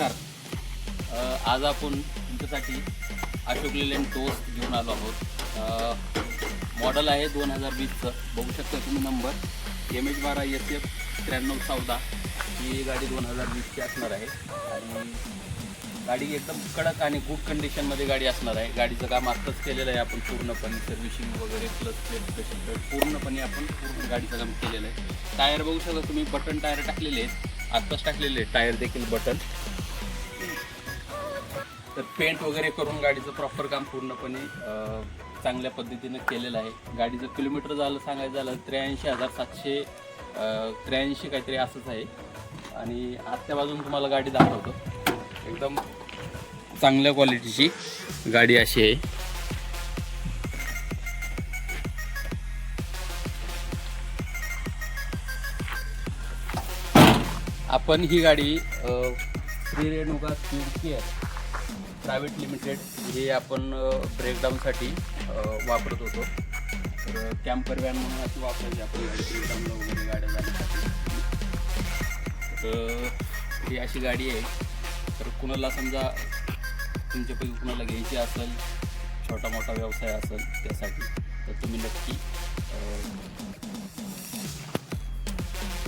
नमस्कार. आज आपण तुमच्यासाठी अशोक लेलँड टोस्ट घेऊन आलो आहोत. मॉडल आहे दोन हजार वीसचं. बघू शकता तुम्ही नंबर एम एच बारा एस एफ त्र्याण्णव चौदा. ही गाडी दोन हजार वीसची असणार आहे. आणि गाडी एकदम कडक आणि गुड कंडिशनमध्ये गाडी असणार आहे. गाडीचं काम आत्ताच केलेलं आहे आपण पूर्णपणे. सर्व्हिसिंग वगैरे प्लस प्लेट स्पेशल प्लेट पूर्णपणे आपण पूर्ण गाडीचं काम केलेलं आहे. टायर बघू शकता तुम्ही. बटन टायर टाकलेले आहेत. आत्ताच टाकलेले आहेत. टायर देखील बटन तर पेंट वगैरे करून गाडीचं प्रॉपर काम पूर्णपणे चांगल्या पद्धतीनं केलेलं आहे. गाडीचं किलोमीटर झालं सांगायचं झालं त्र्याऐंशी हजार सातशे त्र्याऐंशी काहीतरी असंच आहे. आणि आत्ता बाजून तुम्हाला गाडी दाखवतो. एकदम चांगल्या क्वालिटीची गाडी अशी आहे. आपण ही गाडी Shri Renuka speed care private limited हे आपण ब्रेकडाऊनसाठी वापरत होतो. तर कॅम्पर व्हॅन म्हणून अशी वापरायची आपण गाडी ब्रेकडाऊनला वगैरे गाड्या जाण्यासाठी. तर ही अशी गाडी आहे. तर कुणाला समजा तुमच्यापैकी कुणाला घ्यायची असेल छोटा मोठा व्यवसाय असेल त्यासाठी तर तुम्ही नक्की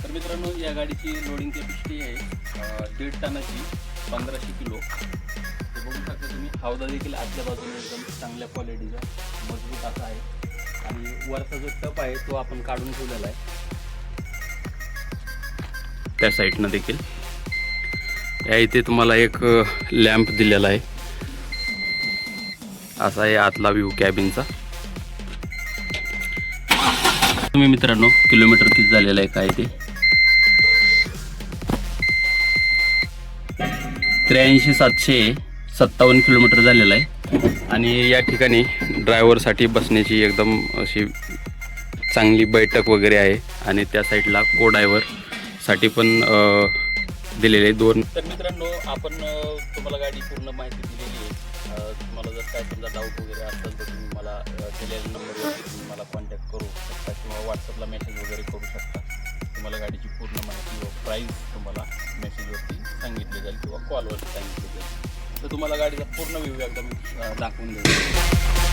तर मित्रांनो या गाडीची लोडिंग कॅपॅसिटी आहे दीड टनाची पंधराशे किलो. शकता हौदा देखील आतल्या बाजूने एकदम चांगल्या क्वालिटीचा मजबूत असा आहे. आणि वरचा जो टप आहे तो आपण काढून ठेवलेला आहे. त्या साईडनं देखील. या इथे तुम्हाला एक लॅम्प दिलेला आहे. असा आहे आतला व्ह्यू कॅबिनचा तुम्ही मित्रांनो किलोमीटर किती झालेलं आहे काय ते? त्र्याऐंशी सातशे. सत्तावन्न किलोमीटर झालेला आहे. आणि या ठिकाणी ड्रायव्हरसाठी बसण्याची एकदम अशी चांगली बैठक वगैरे आहे. आणि त्या साईडला को ड्रायव्हरसाठी पण दिलेले आहे दोन. तर मित्रांनो आपण तुम्हाला गाडी पूर्ण माहिती दिलेली आहे. तुम्हाला जर काय समजा डाऊट वगैरे असेल तर तुम्ही मला दिलेल्या नंबरवरती तुम्ही मला कॉन्टॅक्ट करू शकता किंवा व्हॉट्सअपला मेसेज वगैरे करू शकता. तुम्हाला गाडीची पूर्ण माहिती व प्राईस तुम्हाला मेसेजवरती सांगितली जाईल किंवा कॉलवरती सांगितली जाईल. तर तुम्हाला गाडीचा पूर्ण व्ह्यू एकदम दाखवून देऊ